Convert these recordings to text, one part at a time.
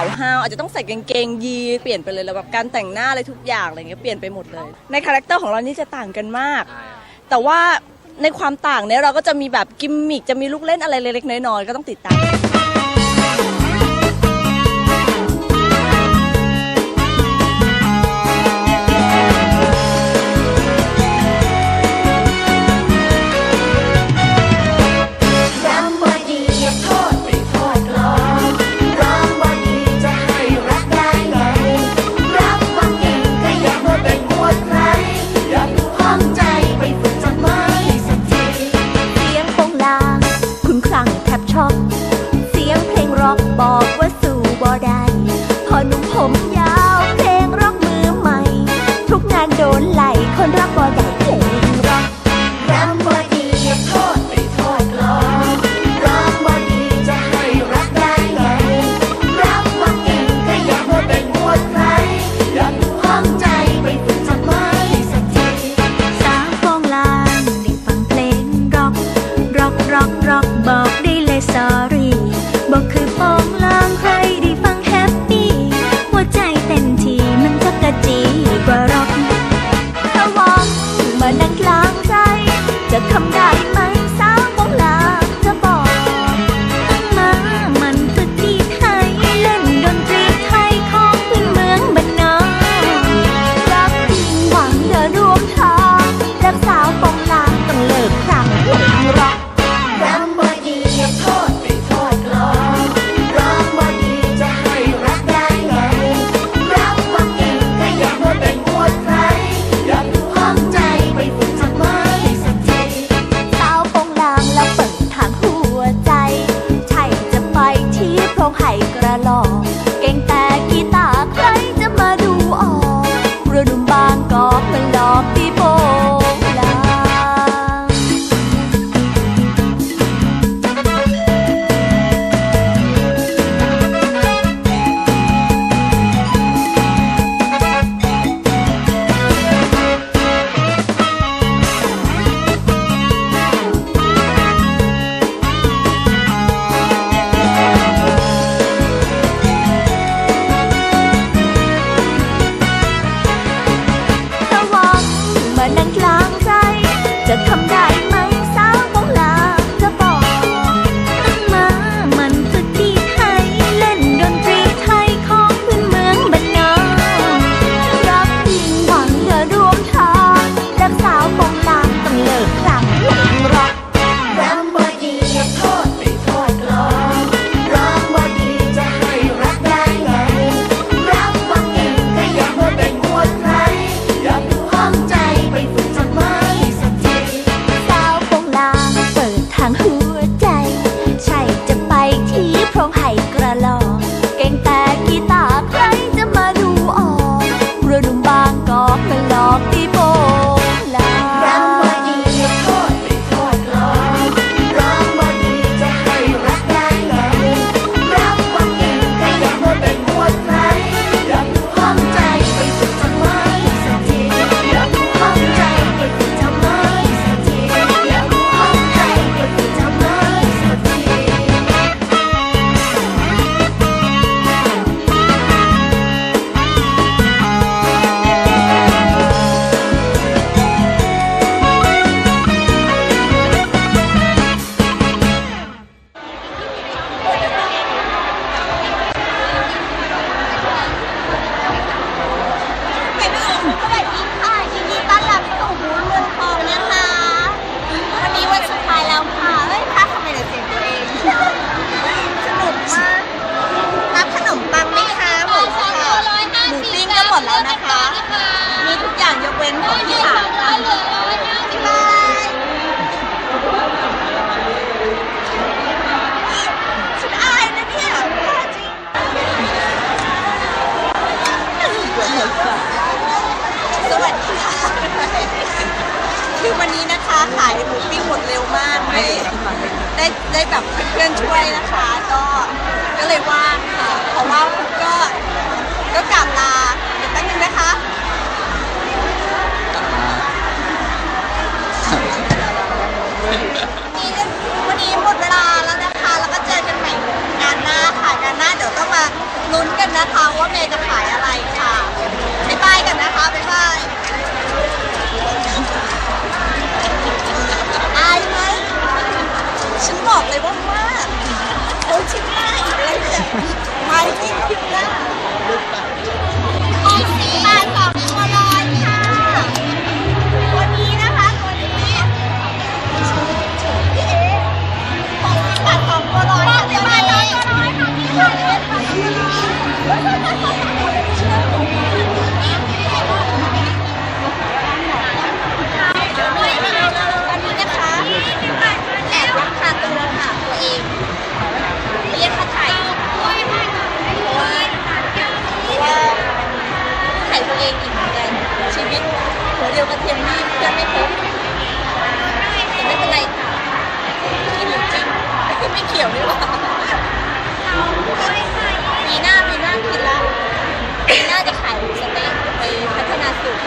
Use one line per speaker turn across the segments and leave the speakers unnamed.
าวห้าวอาจจะต้องใส่กางเกงยีเปลี่ยนไปเลยแล้วแบบการแต่งหน้าอะไรทุกอย่างอะไรเงี้ยเปลี่ยนไปหมดเลย ในคาแรคเตอร์ของเรานี่จะต่างกันมาก แต่ว่าในความต่างเนี้ยเราก็จะมีแบบกิมมิคจะมีลูกเล่นอะไรเล็กๆน้อยๆก็ต้องติดตาม
come back. รงไห่า
งใจ
จะทำ
ได้ คือ
วั
นนี้นะคะ
ขายหมูปิ้งหมดเร็วมากได้ได้ได้แบบเพื่อนช่วยนะคะ ก็ก็เลยว่าค่ะเพราะว่าก็ก็กลับลาเดี๋ยวแป๊บนึงนะคะนี่วันนี้หมดเวลาแล้วนะคะ แล้วก็เจอกันใหม่งานหน้าค่ะงานหน้าเดี๋ยวต้องมาลุ้นกันนะคะว่าเมย์จะขายอะไรค่ะบ๊ายบายกันนะคะบ๊ายบาย ไม่ หัวเดียวกระเทียมนี่เพื่อนไม่พบแต่ไม่เป็นไรค่ะกินหรือจิ้มไม่เขียวดีกว่าปีหน้าปีหน้ากินละปีหน้าจะขายหมูสเต็กไปพัฒนาสูตร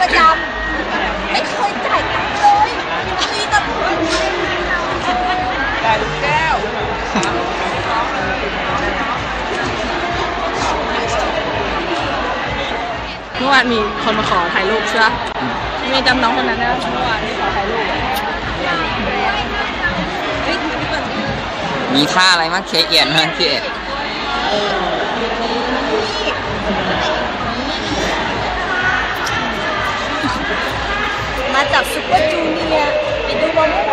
ประจำไม่เคยจ่ายตังค์เลยนี่ก็
เมื่อวานมีคนมาขอถ่ายรูปใช่ไหมมีจำน้องคนนั้นได้เมื่อวานที่ขอถ่ายรูป
มีท่าอะไรมั้งเคเอียนมั้งเอก
มากซุปเอร์จูเนี ยร์ไปดูมา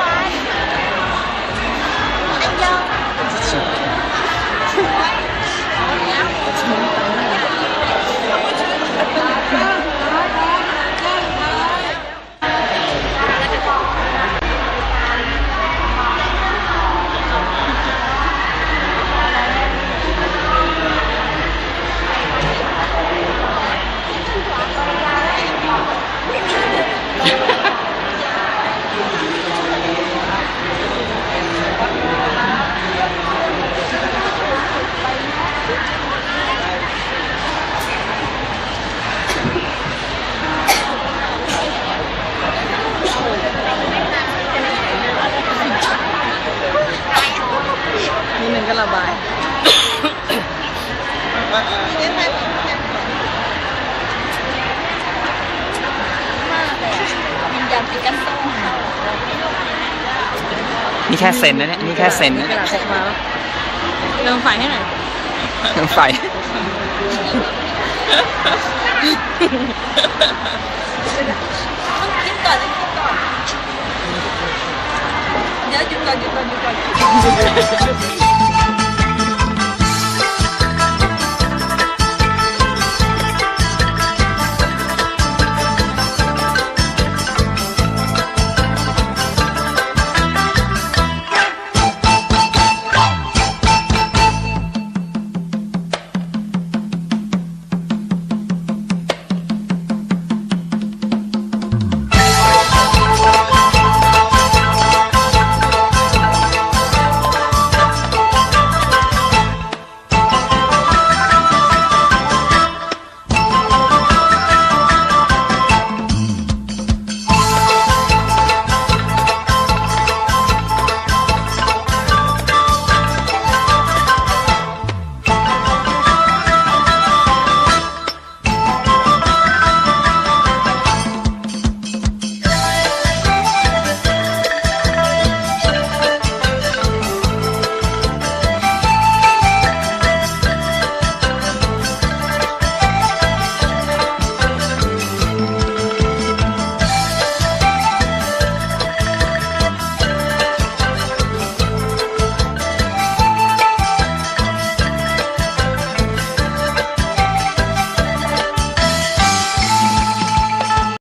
นี่แค่เซนนะเนี่ยนี่แค่เซนนะ
กระดาษแท็กมาแล้วเติมไฟให้หน่อย
เครื่องไฟ
ต้องคิดก่อนต้องคิดก่อนเดี๋ยวหยุดก่อนหยุดก่อนหยุดก่อน